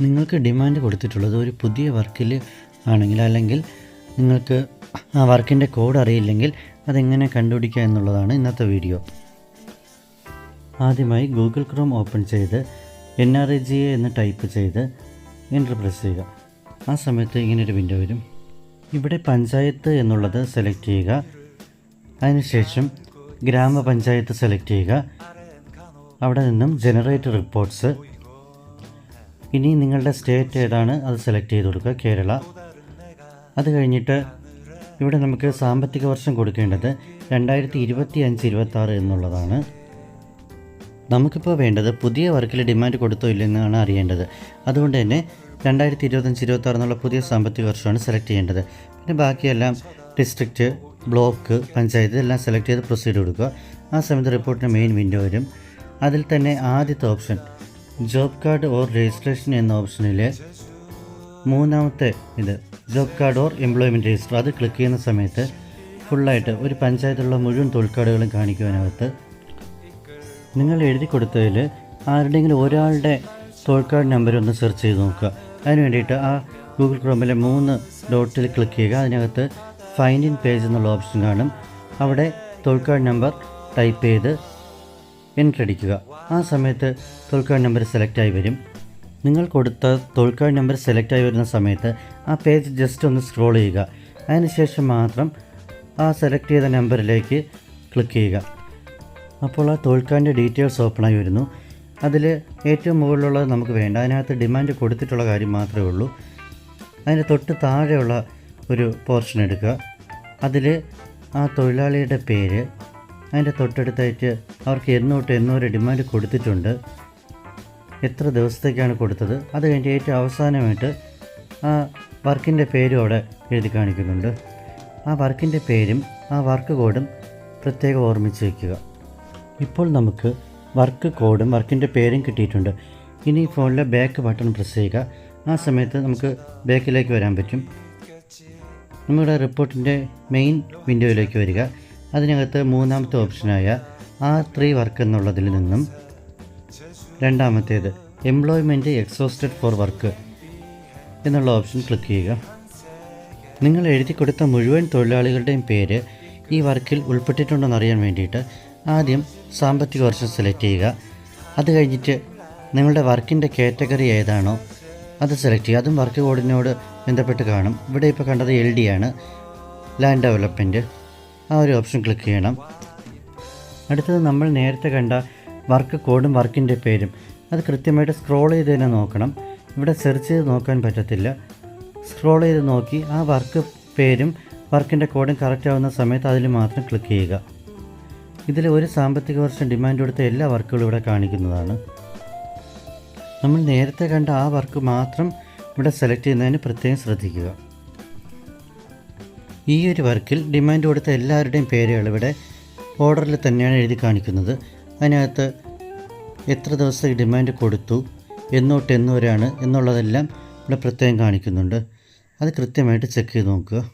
നിങ്ങൾക്ക് ഡിമാൻഡ് കൊടുത്തിട്ടുള്ളത് ഒരു പുതിയ വർക്കിൽ ആണെങ്കിൽ അല്ലെങ്കിൽ നിങ്ങൾക്ക് ആ വർക്കിന്റെ കോഡ് അറിയില്ലെങ്കിൽ അതെങ്ങനെ കണ്ടുപിടിക്കുക എന്നുള്ളതാണ് ഇന്നത്തെ വീഡിയോ ആദ്യമായി ഗൂഗിൾ ക്രോം ഓപ്പൺ ചെയ്ത് N R I G A എന്ന് ടൈപ്പ് ചെയ്ത് എന്റർ പ്രസ് ചെയ്യുക. ആ സമയത്ത് ഇങ്ങനൊരു വിൻഡോ വരും. ഇവിടെ പഞ്ചായത്ത് എന്നുള്ളത് സെലക്ട് ചെയ്യുക. അതിനുശേഷം ഗ്രാമപഞ്ചായത്ത് സെലക്ട് ചെയ്യുക. അവിടെ നിന്നും ജനറേറ്റ് റിപ്പോർട്ട്സ് ഇനി നിങ്ങളുടെ സ്റ്റേറ്റ് ഏതാണ്? അത് സെലക്ട് ചെയ്ത് കൊടുക്കുക കേരള. അത് കഴിഞ്ഞിട്ട് ഇവിടെ നമുക്ക് സാമ്പത്തിക വർഷം കൊടുക്കേണ്ടത് രണ്ടായിരത്തി ഇരുപത്തി അഞ്ച് ഇരുപത്തി ആറ് എന്നുള്ളതാണ്. നമുക്കിപ്പോൾ വേണ്ടത് പുതിയ വർക്കിൽ ഡിമാൻഡ് കൊടുത്തോ ഇല്ലെന്നാണ് അറിയേണ്ടത്. അതുകൊണ്ട് തന്നെ രണ്ടായിരത്തി ഇരുപത്തഞ്ച് ഇരുപത്തി ആറ് എന്നുള്ള പുതിയ സാമ്പത്തിക വർഷമാണ് സെലക്ട് ചെയ്യേണ്ടത്. പിന്നെ ബാക്കിയെല്ലാം ഡിസ്ട്രിക്റ്റ് ബ്ലോക്ക് പഞ്ചായത്ത് എല്ലാം സെലക്ട് ചെയ്ത് പ്രൊസീഡ് കൊടുക്കുക. ആ സമയത്ത് റിപ്പോർട്ടിന്റെ മെയിൻ വിൻഡോ വരും. അതിൽ തന്നെ ആദ്യത്തെ option job card or registration എന്ന ഓപ്ഷനിലെ മൂന്നാമത്തെ ഇത്. Job card or employment register. അത് ക്ലിക്ക് ചെയ്യുന്ന സമയത്ത് ഫുള്ളായിട്ട് ഒരു പഞ്ചായത്തിലുള്ള മുഴുവൻ തൊഴിൽക്കാർഡുകളും കാണിക്കുവാനകത്ത് നിങ്ങൾ എഴുതി കൊടുത്തതിൽ ആരുടെയെങ്കിലും ഒരാളുടെ തൊഴിൽക്കാർഡ് നമ്പർ ഒന്ന് സെർച്ച് ചെയ്ത് നോക്കുക. അതിന് വേണ്ടിയിട്ട് ആ ഗൂഗിൾ ക്രോമിലെ മൂന്ന് ഡോട്ടിൽ ക്ലിക്ക് ചെയ്യുക. അതിനകത്ത് ഫൈൻഡ് ഇൻ പേജ് എന്നുള്ള ഓപ്ഷൻ കാണും. അവിടെ തൊഴിൽക്കാർഡ് നമ്പർ ടൈപ്പ് ചെയ്ത് എന്റർ അടിക്കുക. ആ സമയത്ത് തോൽക്കാട് നമ്പർ സെലക്ട് ആയി വരും. നിങ്ങൾ കൊടുത്ത തോൽക്കാട് നമ്പർ സെലക്ട് ആയി വരുന്ന സമയത്ത് ആ പേജ് ജസ്റ്റ് ഒന്ന് സ്ക്രോൾ ചെയ്യുക. അതിനുശേഷം മാത്രം ആ സെലക്ട് ചെയ്ത നമ്പറിലേക്ക് ക്ലിക്ക് ചെയ്യുക. അപ്പോൾ ആ തൊഴിൽക്കാരന്റെ ഡീറ്റെയിൽസ് ഓപ്പണായി വരുന്നു. അതിൽ ഏറ്റവും മുകളിലുള്ളത് നമുക്ക് വേണ്ട. അതിനകത്ത് ഡിമാൻഡ് കൊടുത്തിട്ടുള്ള കാര്യം മാത്രമേ ഉള്ളൂ. അതിന്റെ തൊട്ട് താഴെയുള്ള ഒരു പോർഷൻ എടുക്കുക. അതിൽ ആ തൊഴിലാളിയുടെ പേര് അതിന്റെ തൊട്ടടുത്തായിട്ട് അവർക്ക് എന്നോട്ട് തൊട്ട് എന്ന് വരെ ഡിമാൻഡ് കൊടുത്തിട്ടുണ്ട്. എത്ര ദിവസത്തേക്കാണ് കൊടുത്തത്? അത് കഴിഞ്ഞ് ഏറ്റവും അവസാനമായിട്ട് ആ വർക്കിന്റെ പേരും അവിടെ എഴുതി കാണിക്കുന്നുണ്ട്. ആ വർക്കിന്റെ പേരും ആ വർക്ക് കോഡും പ്രത്യേകം ഓർമ്മിച്ച് വയ്ക്കുക. ഇപ്പോൾ നമുക്ക് വർക്ക് കോഡും വർക്കിന്റെ പേരും കിട്ടിയിട്ടുണ്ട്. ഇനി ഫോണിലെ ബാക്ക് ബട്ടൺ പ്രസ് ചെയ്യുക. ആ സമയത്ത് നമുക്ക് ബാക്കിലേക്ക് വരാൻ പറ്റും. നമ്മുടെ റിപ്പോർട്ടിന്റെ മെയിൻ വിൻഡോയിലേക്ക് വരിക. അതിനകത്ത് മൂന്നാമത്തെ ഓപ്ഷനായ ആർ ത്രീ വർക്ക് എന്നുള്ളതിൽ നിന്നും രണ്ടാമത്തേത് എംപ്ലോയ്മെന്റ് എക്സോസ്റ്റഡ് ഫോർ വർക്ക് എന്നുള്ള ഓപ്ഷൻ ക്ലിക്ക് ചെയ്യുക. നിങ്ങൾ എഴുതി കൊടുത്ത മുഴുവൻ തൊഴിലാളികളുടെയും പേര് ഈ വർക്കിൽ ഉൾപ്പെട്ടിട്ടുണ്ടെന്ന് അറിയാൻ വേണ്ടിയിട്ട് ആദ്യം സാമ്പത്തിക വർഷം സെലക്ട് ചെയ്യുക. അത് കഴിഞ്ഞിട്ട് നിങ്ങളുടെ വർക്കിന്റെ കാറ്റഗറി ഏതാണോ അത് സെലക്ട് ചെയ്യുക. അതും വർക്ക് കോഡിനോട് ബന്ധപ്പെട്ട് കാണും. ഇവിടെ ഇപ്പോൾ കണ്ടത് എൽ ഡി ആണ്. ലാൻഡ് ഡെവലപ്മെന്റ് ആ ഒരു ഓപ്ഷൻ ക്ലിക്ക് ചെയ്യണം. അടുത്തത് നമ്മൾ നേരത്തെ കണ്ട വർക്ക് കോഡും വർക്കിന്റെ പേരും. അത് കൃത്യമായിട്ട് സ്ക്രോൾ ചെയ്ത് തന്നെ നോക്കണം. ഇവിടെ സെർച്ച് ചെയ്ത് നോക്കാൻ പറ്റത്തില്ല. സ്ക്രോൾ ചെയ്ത് നോക്കി ആ വർക്ക് പേരും വർക്കിന്റെ കോഡും കറക്റ്റ് ആവുന്ന സമയത്ത് അതിൽ മാത്രം ക്ലിക്ക് ചെയ്യുക. ഇതിൽ ഒരു സാമ്പത്തിക വർഷം ഡിമാൻഡ് കൊടുത്ത എല്ലാ വർക്കുകളും ഇവിടെ കാണിക്കുന്നതാണ്. നമ്മൾ നേരത്തെ കണ്ട ആ വർക്ക് മാത്രം ഇവിടെ സെലക്ട് ചെയ്യുന്നതിന് പ്രത്യേകം ശ്രദ്ധിക്കുക. ഈ ഒരു വർക്കിൽ ഡിമാൻഡ് കൊടുത്ത എല്ലാവരുടെയും പേരുകൾ ഇവിടെ ഓർഡറിൽ തന്നെയാണ് എഴുതി കാണിക്കുന്നത്. അതിനകത്ത് എത്ര ദിവസത്തെ ഡിമാൻഡ് കൊടുത്തു എന്നോട്ട് എന്നൂരാണ് എന്നുള്ളതെല്ലാം ഇവിടെ പ്രത്യേകം കാണിക്കുന്നുണ്ട്. അത് കൃത്യമായിട്ട് ചെക്ക് ചെയ്ത് നോക്കുക.